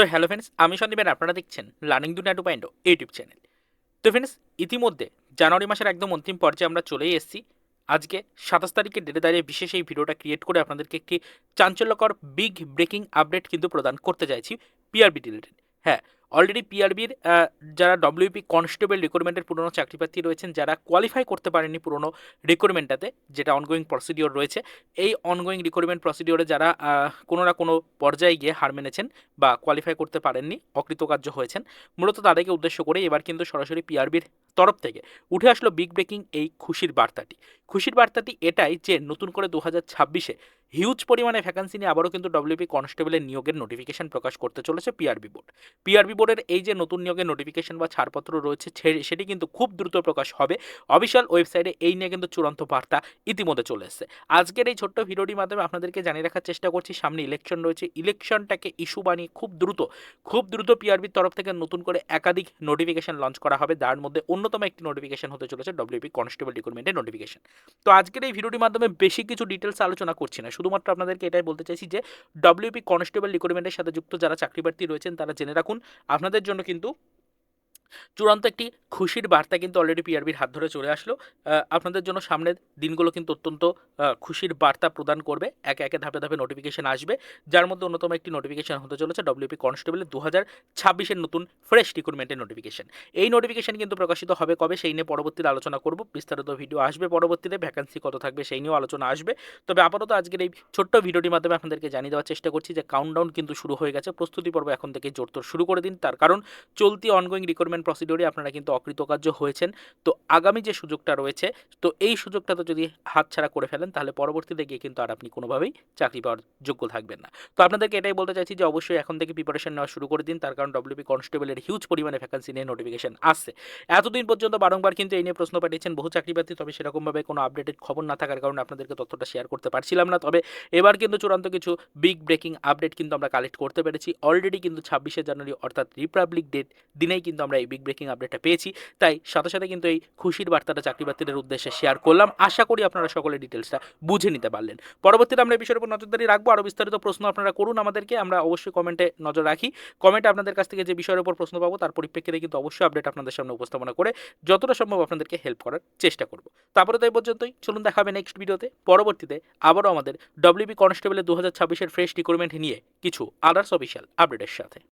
তো hello friends আমি সন্দীপেন আপনারা দেখছেন learning Duniya two point YouTube channel তো ফ্রেন্ডস ইতিমধ্যে জানুয়ারি মাসের একদম অন্তিম পর্যায়ে আমরা চলেই এসেছি। আজকে সাতাশ তারিখের ডেটে দাঁড়িয়ে বিশেষ এই ভিডিওটা ক্রিয়েট করে আপনাদেরকে একটি চাঞ্চল্যকর বিগ ব্রেকিং আপডেট কিন্তু প্রদান করতে চাইছি পিআরবি রিলেটেড হ্যাঁ অলরেডি পিআরবির যারা ডব্লিউপি কনস্টেবল রিক্রুটমেন্টের পুরনো চাকরি প্রার্থী রয়েছেন, যারা কোয়ালিফাই করতে পারেননি পুরনো রিক্রুটমেন্টটাতে যেটা অনগোয়িং প্রসিডিওর রয়েছে, এই অনগোয়িং রিক্রুটমেন্ট প্রসিডিওরে যারা কোনো না কোনো পর্যায়ে গিয়ে হার মেনেছেন বা কোয়ালিফাই করতে পারেননি, অকৃতকার্য হয়েছেন, মূলত তাদেরকে উদ্দেশ্য করে এবার কিন্তু সরাসরি পিআরবির তরফ থেকে উঠে আসলো বিগ ব্রেকিং এই খুশির বার্তাটি। খুশির বার্তাটি এটাই যে নতুন করে দু হাজার ছাব্বিশে হিউজ পরিমাণে ভ্যাকান্সি নিয়ে আবারও কিন্তু ডব্লিউপি কনস্টেবলের নিয়োগের নোটিফিকেশন প্রকাশ করতে চলেছে পিআরবি বোর্ড পিআরবি বোর্ডের এই যে নতুন নিয়োগের নোটিফিকেশন বা ছাড়পত্র রয়েছে সেটি কিন্তু খুব দ্রুত প্রকাশ হবে। অফিসিয়াল ওয়েবসাইটে এই নিয়ে কিন্তু চূড়ান্ত বার্তা ইতিমধ্যে চলে এসেছে। আজকের এই ছোট্ট ভিডিওটির মাধ্যমে আপনাদেরকে জানিয়ে রাখার চেষ্টা করছি, সামনে ইলেকশন রয়েছে। ইলেকশনটাকে ইস্যু বানিয়ে খুব দ্রুত খুব দ্রুত পিআরবির তরফ থেকে নতুন করে একাধিক নোটিফিকেশন লঞ্চ করা হবে। যার মধ্যে অন্যতম একটি নোটিফিকেশন হতে চলেছে ডব্লিউপি কনস্টেবল রিক্রুটমেন্টের নোটিফিকেশন তো আজকের এই ভিডিওটির মাধ্যমে বেশি কিছু ডিটেলস আলোচনা করছি না। শুধুমাত্র আপনাদেরকে এটাই বলতে চাইছি যে ডব্লিউপি কনস্টেবল রিক্রুটমেন্টের সাথে যুক্ত যারা চাকরি প্রার্থী রয়েছেন, তারা জেনে রাখুন, আপনাদের জন্য কিন্তু চূড়ান্ত একটি খুশির বার্তা কিন্তু অলরেডি পিআরবির হাত ধরে চলে আসলো। আপনাদের জন্য সামনের দিনগুলো কিন্তু অত্যন্ত খুশির বার্তা প্রদান করবে। একে একে ধাপে ধাপে নোটিফিকেশন আসবে। যার মধ্যে অন্যতম একটি নোটিফিকেশন হতে চলেছে ডব্লিউপি কনস্টেবলের দু হাজার ছাব্বিশের নতুন ফ্রেশ রিক্রুটমেন্টের নোটিফিকেশন এই নোটিফিকেশন কিন্তু প্রকাশিত হবে কবে সেই নিয়ে পরবর্তীতে আলোচনা করব। বিস্তারিত ভিডিও আসবে পরবর্তীতে ভ্যাকান্সি কত থাকবে সেই নিয়েও আলোচনা আসবে। তবে আপাতত আজকের এই ছোট্ট ভিডিওটির মাধ্যমে আপনাদেরকে জানিয়ে দেওয়ার চেষ্টা করছি যে কাউন্টডাউন কিন্তু শুরু হয়ে গেছে। প্রস্তুতি পর্ব এখন থেকে জোরতোর শুরু করে দিন। তার কারণ, চলতি অনগোয়িং রিক্রুটমেন্ট প্রসিডিওরে আপনারা কিন্তু অকৃতকার্য হয়েছেন। তো আগামী যে সুযোগটা রয়েছে, তো এই সুযোগটা তো যদি হাতছাড়া করে ফেলেন, তাহলে পরবর্তীতে গিয়ে কিন্তু আর আপনি কোনোভাবেই চাকরি পাওয়ার যোগ্য থাকবেন না। তো আপনাদেরকে এটাই বলতে চাইছি যে, অবশ্যই এখন থেকে প্রিপারেশন নেওয়া শুরু করে দিন। তার কারণ ডব্লিউপি কনস্টেবলের হিউজ পরিমাণে ভ্যাকান্সি নিয়ে নোটিফিকেশন আসছে। এতদিন পর্যন্ত বারংবার কিন্তু এই নিয়ে প্রশ্ন পাঠিয়েছেন, বহু চাকরি প্রার্থী, তবে সেরকমভাবে কোনো আপডেটেড খবর না থাকার কারণে আপনাদেরকে তথ্যটা শেয়ার করতে পারছিলাম না। তবে এবার কিন্তু চূড়ান্ত কিছু বিগ ব্রেকিং আপডেট কিন্তু আমরা কালেক্ট করতে পেরেছি। অলরেডি কিন্তু ছাব্বিশে জানুয়ারি, অর্থাৎ রিপাবলিক ডেট দিনেই কিন্তু আমরা এই বিগ ব্রেকিং আপডেটটা পেয়েছি। তাই সাথে সাথে কিন্তু এই খুশির বার্তাটা চাকরি উদ্দেশ্যে শেয়ার করলাম। আশা করি আপনারা সকলে ডিটেলসটা বুঝে নিতে পারলেন। পরবর্তীতে আমরা এই বিষয়ের উপর নজরদারি রাখব। আরও বিস্তারিত প্রশ্ন আপনারা করুন আমাদেরকে। আমরা অবশ্যই কমেন্টে নজর রাখি। কমেন্টে আপনাদের কাছ থেকে যে বিষয়ের উপর প্রশ্ন পাবো, তার পরিপ্রেক্ষিতে কিন্তু অবশ্যই আপডেট আপনাদের সামনে উপস্থাপনা করে যতটা সম্ভব আপনাদেরকে হেল্প করার চেষ্টা করব। তারপরে তো এই পর্যন্তই। চলুন দেখাবে নেক্সট ভিডিওতে পরবর্তীতে আবারও আমাদের ডব্লিউবি কনস্টেবলের দু হাজার ছাব্বিশের ফ্রেশ রিক্রুটমেন্ট নিয়ে কিছু আদার্স অফিসিয়াল আপডেটের সাথে।